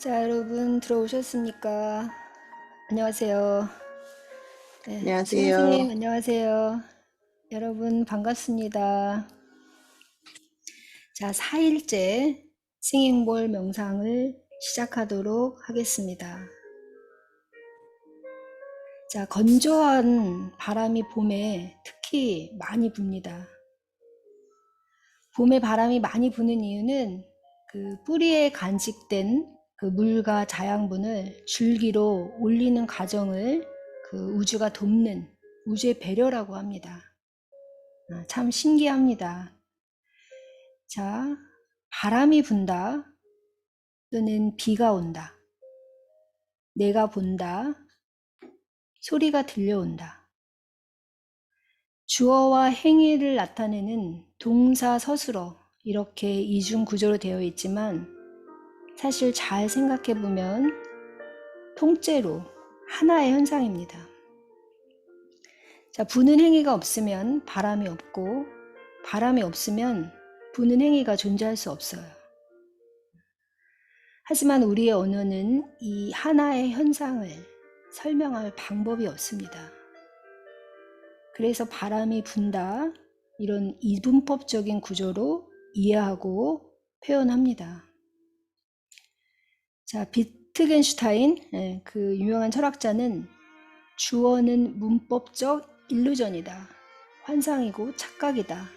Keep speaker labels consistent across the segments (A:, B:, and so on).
A: 자, 여러분 들어오셨습니까? 안녕하세요. 네,
B: 안녕하세요.
A: 선생님 안녕하세요. 여러분 반갑습니다. 자, 4일째 싱잉볼 명상을 시작하도록 하겠습니다. 자, 건조한 바람이 봄에 특히 많이 붑니다. 봄에 바람이 많이 부는 이유는 그 뿌리에 간직된 그 물과 자양분을 줄기로 올리는 과정을 그 우주가 돕는 우주의 배려라고 합니다. 아, 참 신기합니다. 자, 바람이 분다 또는 비가 온다. 내가 본다. 소리가 들려온다. 주어와 행위를 나타내는 동사 서술어 이렇게 이중 구조로 되어 있지만 사실 잘 생각해 보면 통째로 하나의 현상입니다. 자, 부는 행위가 없으면 바람이 없고 바람이 없으면 부는 행위가 존재할 수 없어요. 하지만 우리의 언어는 이 하나의 현상을 설명할 방법이 없습니다. 그래서 바람이 분다 이런 이분법적인 구조로 이해하고 표현합니다. 자, 비트겐슈타인, 예, 그 유명한 철학자는 주어는 문법적 일루전이다. 환상이고 착각이다.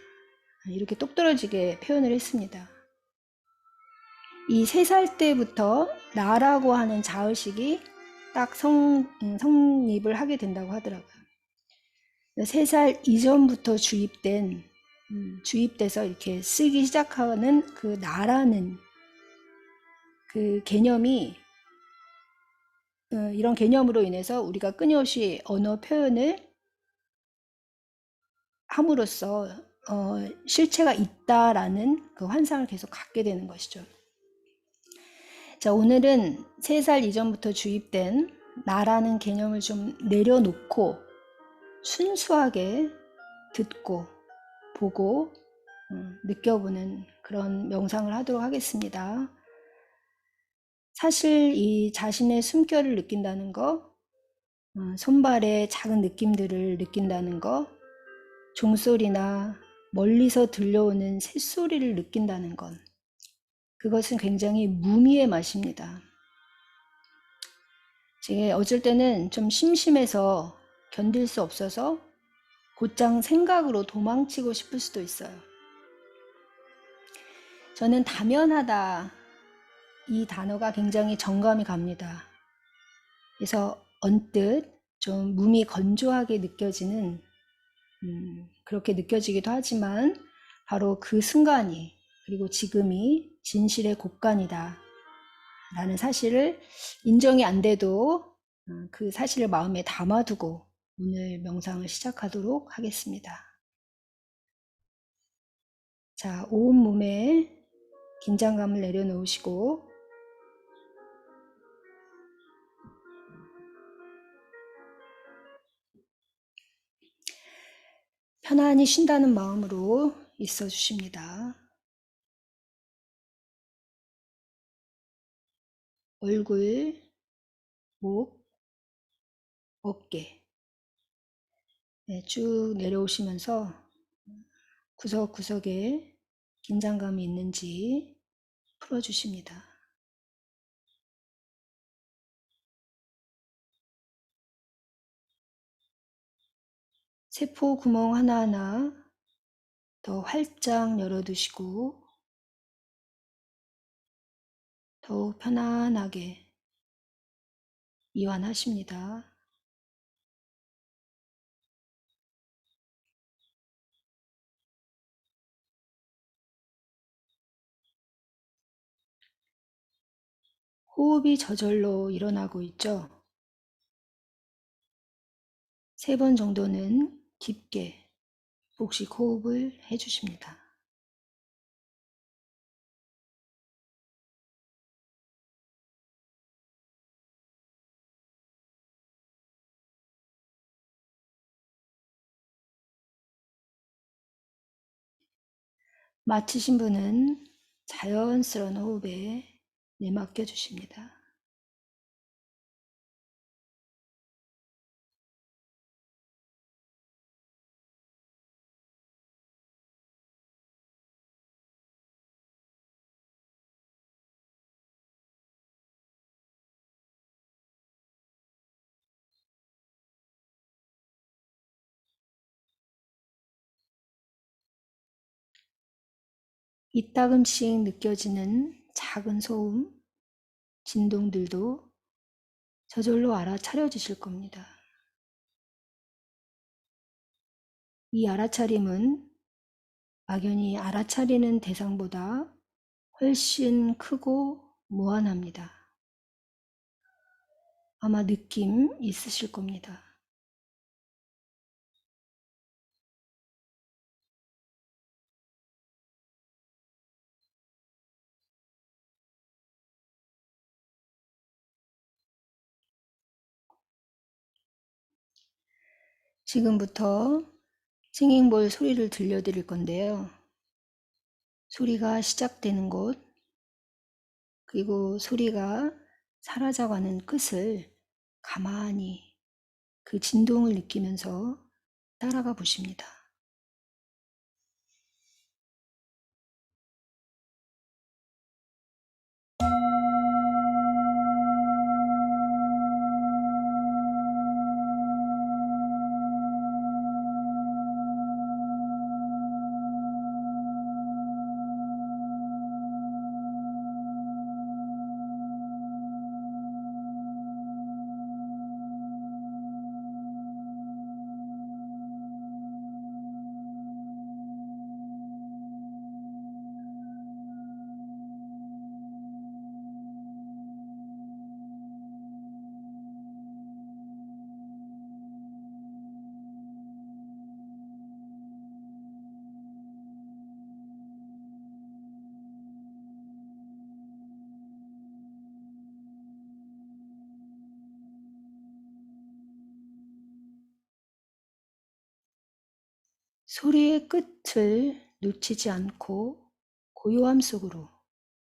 A: 이렇게 똑떨어지게 표현을 했습니다. 이 세 살 때부터 나라고 하는 자의식이 딱 성, 음, 성립을 하게 된다고 하더라고요. 세 살 이전부터 주입된, 음, 주입돼서 이렇게 쓰기 시작하는 그 나라는 그 개념이 어, 이런 개념으로 인해서 우리가 끊임없이 언어 표현을 함으로써 어, 실체가 있다라는 그 환상을 계속 갖게 되는 것이죠. 자, 오늘은 세살 이전부터 주입된 나라는 개념을 좀 내려놓고 순수하게 듣고 보고 음, 느껴보는 그런 명상을 하도록 하겠습니다. 사실 이 자신의 숨결을 느낀다는 거, 어, 손발의 작은 느낌들을 느낀다는 거, 종소리나 멀리서 들려오는 새소리를 느낀다는 건 그것은 굉장히 무미의 맛입니다. 제가 어쩔 때는 좀 심심해서 견딜 수 없어서 곧장 생각으로 도망치고 싶을 수도 있어요. 저는 다면하다 이 단어가 굉장히 정감이 갑니다. 그래서 언뜻 좀 몸이 건조하게 느껴지는 음, 그렇게 느껴지기도 하지만 바로 그 순간이 그리고 지금이 진실의 곳간이다 라는 사실을 인정이 안 돼도 어, 그 사실을 마음에 담아두고 오늘 명상을 시작하도록 하겠습니다. 자, 온 몸에 긴장감을 내려놓으시고 편안히 쉰다는 마음으로 있어 주십니다. 얼굴, 목, 어깨 네, 쭉 내려오시면서 구석구석에 긴장감이 있는지 풀어주십니다. 세포 구멍 하나하나 더 활짝 열어두시고 더욱 편안하게 이완하십니다. 호흡이 저절로 일어나고 있죠. 세 번 정도는 깊게 복식 호흡을 해주십니다. 마치신 분은 자연스러운 호흡에 내맡겨 주십니다. 이따금씩 느껴지는 작은 소음, 진동들도 저절로 알아차려 주실 겁니다. 이 알아차림은 막연히 알아차리는 대상보다 훨씬 크고 무한합니다. 아마 느낌 있으실 겁니다. 지금부터 싱잉볼 소리를 들려드릴 건데요. 소리가 시작되는 곳, 그리고 소리가 사라져가는 끝을 가만히 그 진동을 느끼면서 따라가 보십니다. 소리의 끝을 놓치지 않고 고요함 속으로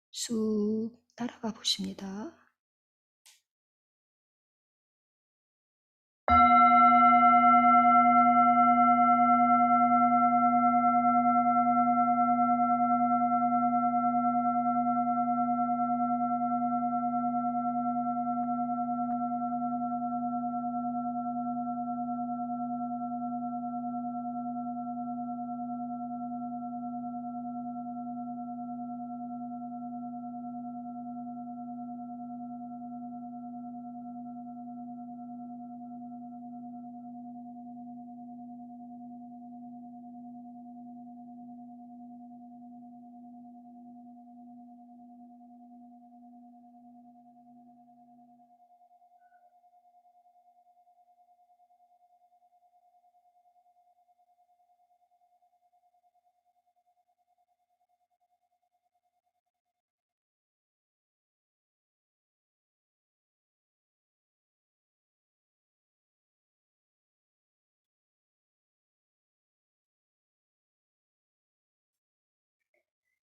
A: 쑥 따라가 보십니다.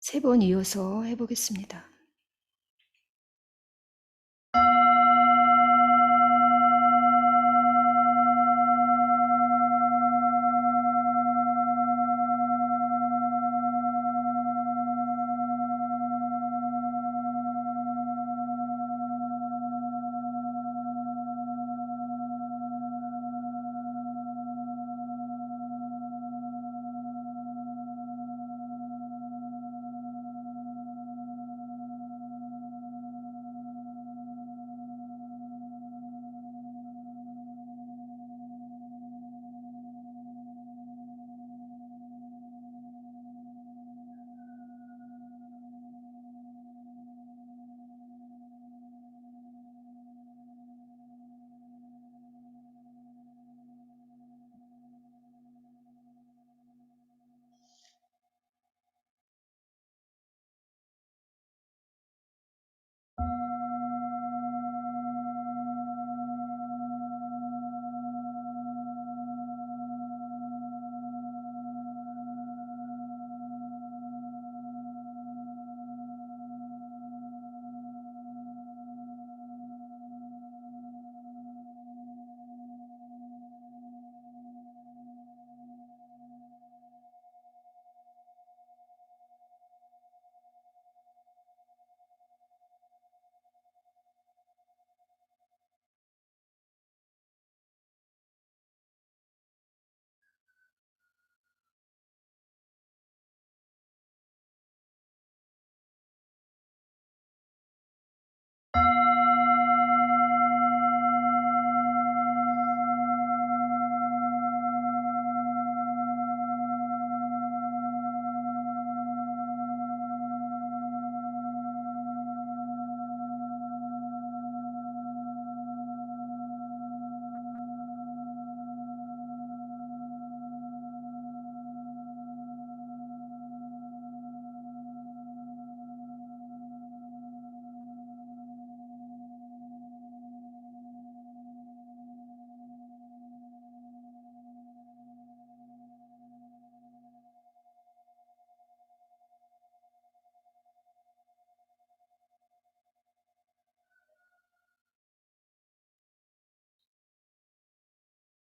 A: 세 번 이어서 해보겠습니다.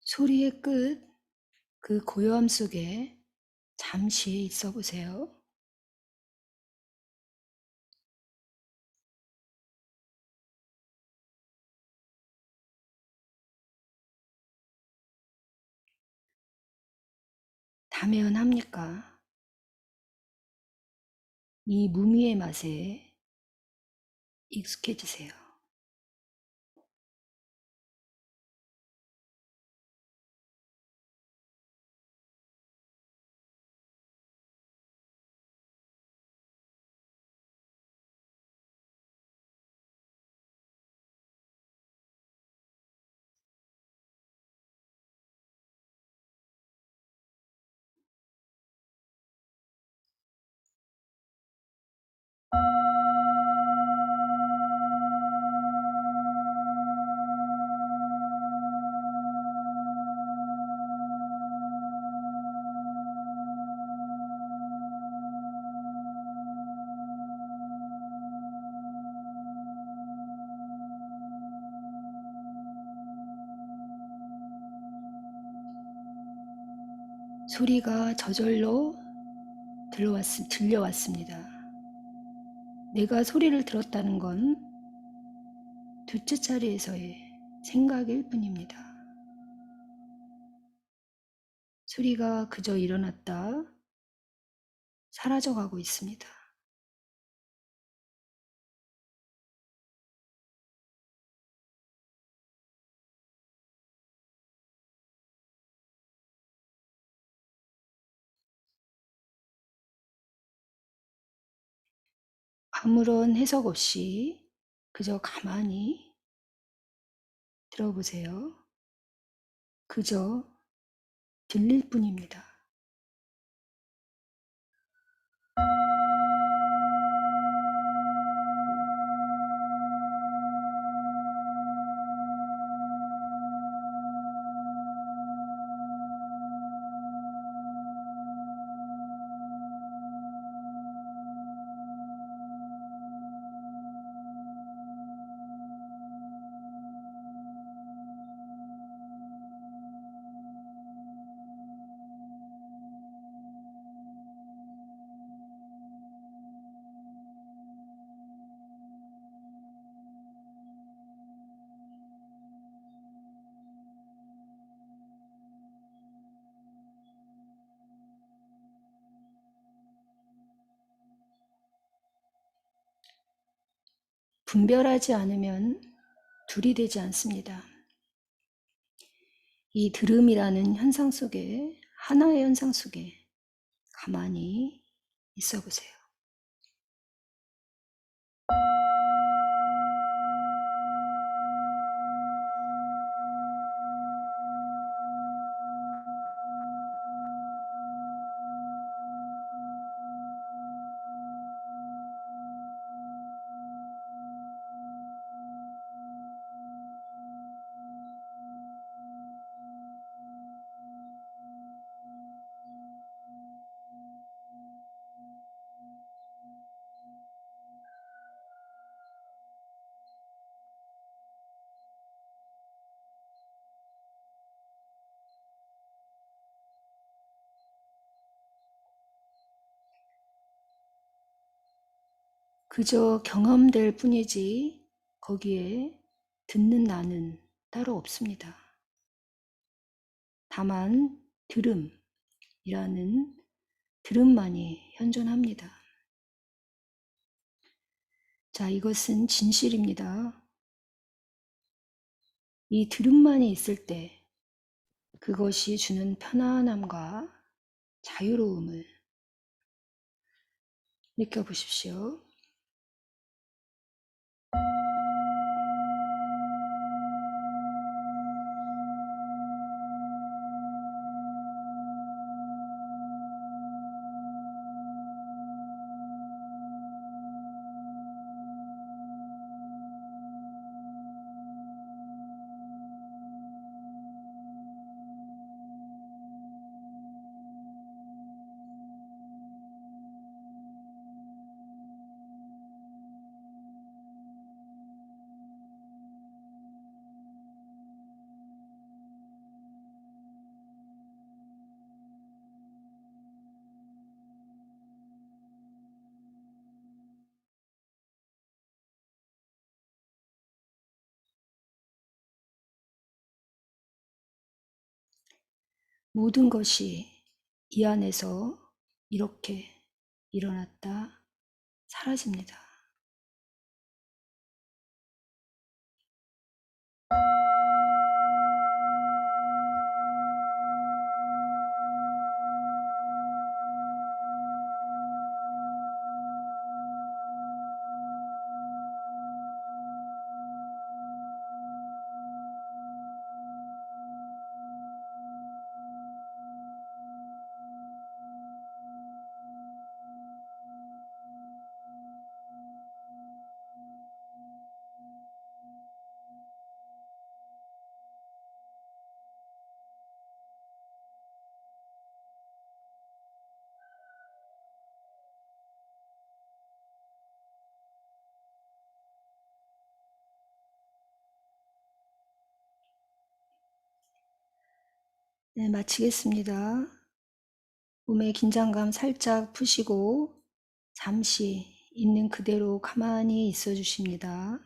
A: 소리의 끝, 그 고요함 속에 잠시 있어 보세요. 다면합니까? 이 무미의 맛에 익숙해지세요. 소리가 저절로 들려왔, 들려왔습니다. 내가 소리를 들었다는 건 둘째 자리에서의 생각일 뿐입니다. 소리가 그저 일어났다 사라져가고 있습니다. 아무런 해석 없이 그저 가만히 들어보세요. 그저 들릴 뿐입니다. 분별하지 않으면 둘이 되지 않습니다. 이 들음이라는 현상 속에, 하나의 현상 속에 가만히 있어 보세요. 그저 경험될 뿐이지 거기에 듣는 나는 따로 없습니다. 다만 들음이라는 들음만이 현존합니다. 자, 이것은 진실입니다. 이 들음만이 있을 때 그것이 주는 편안함과 자유로움을 느껴보십시오. 모든 것이 이 안에서 이렇게 일어났다 사라집니다. 네, 마치겠습니다. 몸의 긴장감 살짝 푸시고 잠시 있는 그대로 가만히 있어 주십니다.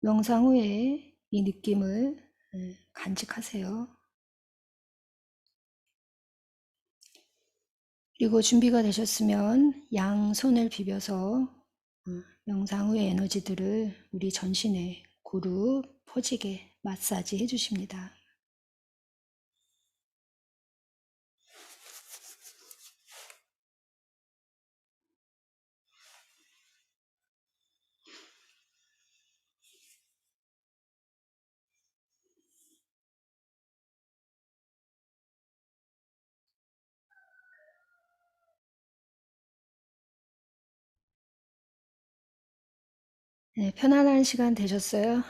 A: 명상 후에 이 느낌을 네, 간직하세요. 그리고 준비가 되셨으면 양 손을 비벼서 어, 명상 후의 에너지들을 우리 전신에 고루 퍼지게 마사지 해주십니다. 네, 편안한 시간 되셨어요?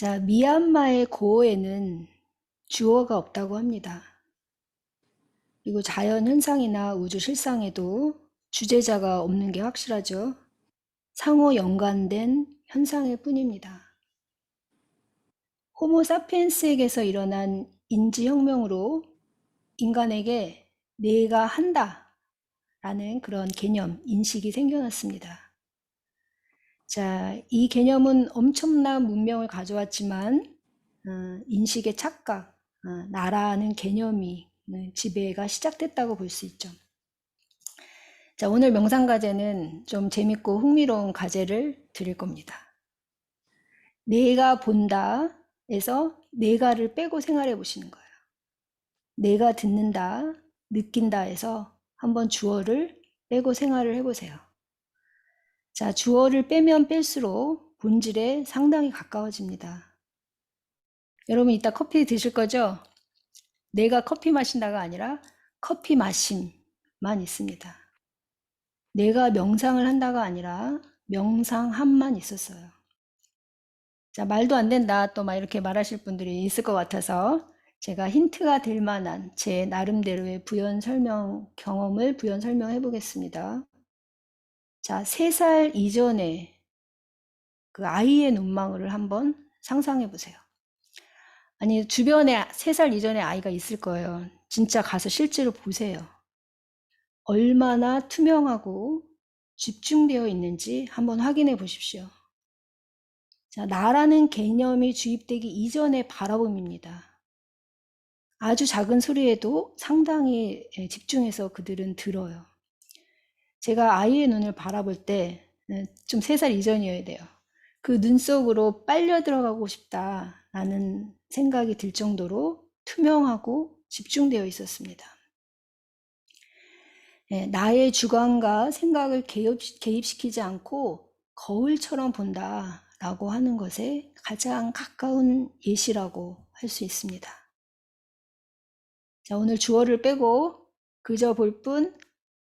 A: 자, 미얀마의 고어에는 주어가 없다고 합니다. 그리고 자연 현상이나 우주 실상에도 주제자가 없는 게 확실하죠. 상호 연관된 현상일 뿐입니다. 호모 사피엔스에게서 일어난 인지혁명으로 인간에게 내가 한다 라는 그런 개념, 인식이 생겨났습니다. 자, 이 개념은 엄청난 문명을 가져왔지만 어, 인식의 착각, 어, 나라는 개념이 네, 지배가 시작됐다고 볼 수 있죠. 자, 오늘 명상 과제는 좀 재밌고 흥미로운 과제를 드릴 겁니다. 내가 본다에서 내가를 빼고 생활해 보시는 거예요. 내가 듣는다, 느낀다에서 한번 주어를 빼고 생활을 해보세요. 자, 주어를 빼면 뺄수록 본질에 상당히 가까워집니다. 여러분 이따 커피 드실 거죠? 내가 커피 마신다가 아니라 커피 마심만 있습니다. 내가 명상을 한다가 아니라 명상함만 있었어요. 자, 말도 안 된다. 또 막 이렇게 말하실 분들이 있을 것 같아서 제가 힌트가 될 만한 제 나름대로의 부연 설명 경험을 부연 설명해 보겠습니다. 자, 세 살 이전에 그 아이의 눈망울을 한번 상상해 보세요. 아니, 주변에 세 살 이전에 아이가 있을 거예요. 진짜 가서 실제로 보세요. 얼마나 투명하고 집중되어 있는지 한번 확인해 보십시오. 자, 나라는 개념이 주입되기 이전의 바라봄입니다. 아주 작은 소리에도 상당히 예, 집중해서 그들은 들어요. 제가 아이의 눈을 바라볼 때 좀 세 살 이전이어야 돼요. 그 눈 속으로 빨려 들어가고 싶다라는 생각이 들 정도로 투명하고 집중되어 있었습니다. 예, 나의 주관과 생각을 개입, 시키지 않고 거울처럼 본다라고 하는 것에 가장 가까운 예시라고 할 수 있습니다. 자, 오늘 주어를 빼고 그저 볼 뿐,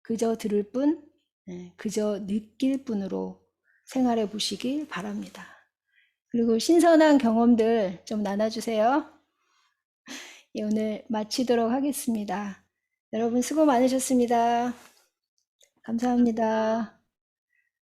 A: 그저 들을 뿐, 예, 그저 느낄 뿐으로 생활해 보시길 바랍니다. 그리고 신선한 경험들 좀 나눠주세요. 예, 오늘 마치도록 하겠습니다. 여러분 수고 많으셨습니다. 감사합니다.